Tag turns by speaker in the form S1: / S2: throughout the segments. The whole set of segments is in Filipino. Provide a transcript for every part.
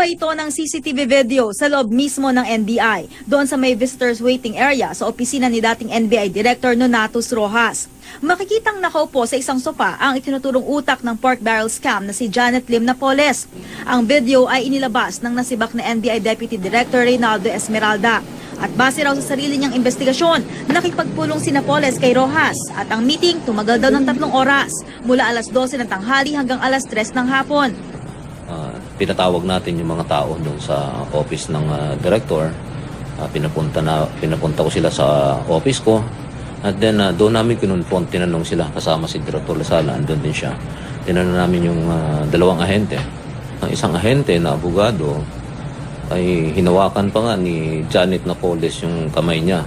S1: Nakuha ito ng CCTV video sa loob mismo ng NBI, doon sa may visitors waiting area sa opisina ni dating NBI Director Nonatus Rojas. Makikitang nakaupo sa isang sopa ang itinuturong utak ng pork barrel scam na si Janet Lim Napoles. Ang video ay inilabas ng nasibak na NBI Deputy Director Reynaldo Esmeralda. At base raw sa sarili niyang investigasyon, nakipagpulong si Napoles kay Rojas at ang meeting tumagal daw ng tatlong oras mula alas 12 ng tanghali hanggang alas 3 ng hapon.
S2: Ah, pinatawag natin yung mga tao doon sa office ng ah, director. Ah, pinapunta na pinapunta ko sila sa office ko. At then ah, doon namin kinonfront, tinanong sila kasama si Director Lasala, andun din siya. Tinanong namin yung ah, dalawang ahente. Ang isang ahente na abogado ay hinawakan pa nga ni Janet Napoles yung kamay niya.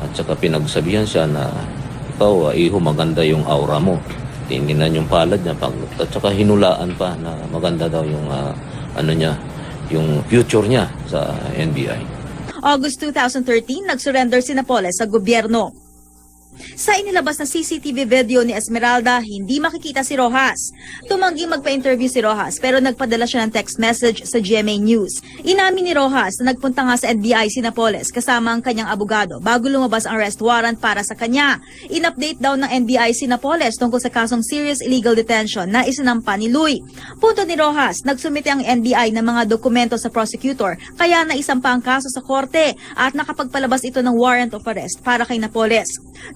S2: At saka pinagsabihan siya na ikaw, ah, iho, maganda yung aura mo. Tinginan yung palad niya. Pag, at saka hinulaan pa na maganda daw yung ah, ano niya, yung future niya sa NBI.
S1: August 2013, nag-surrender si Napoles sa gobyerno. Sa inilabas na CCTV video ni Esmeralda, hindi makikita si Rojas. Tumanggi magpa-interview si Rojas pero nagpadala siya ng text message sa GMA News. Inamin ni Rojas na nagpunta nga sa NBI si Napoles kasama ang kanyang abogado bago lumabas ang arrest warrant para sa kanya. In-update daw ng NBI si Napoles tungkol sa kasong serious illegal detention na isinampa ni Louie. Punto ni Rojas, nagsumite ang NBI ng mga dokumento sa prosecutor kaya naisampa ang kaso sa korte at nakapagpalabas ito ng warrant of arrest para kay Napoles.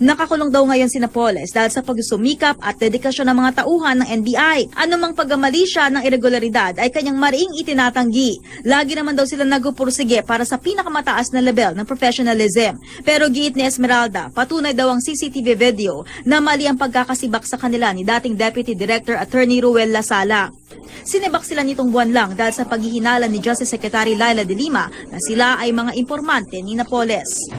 S1: Nakakulong daw ngayon si Napoles dahil sa pagsumikap at dedikasyon ng mga tauhan ng NBI. Anumang paggamali siya ng irregularidad ay kanyang mariing itinatanggi. Lagi naman daw sila nagpupursige para sa pinakamataas na level ng professionalism. Pero giit ni Esmeralda, patunay daw ang CCTV video na mali ang pagkakasibak sa kanila ni dating Deputy Director Attorney Ruel Lasala. Sinibak sila nitong buwan lang dahil sa paghihinala ni Justice Secretary Laila de Lima na sila ay mga impormante ni Napoles.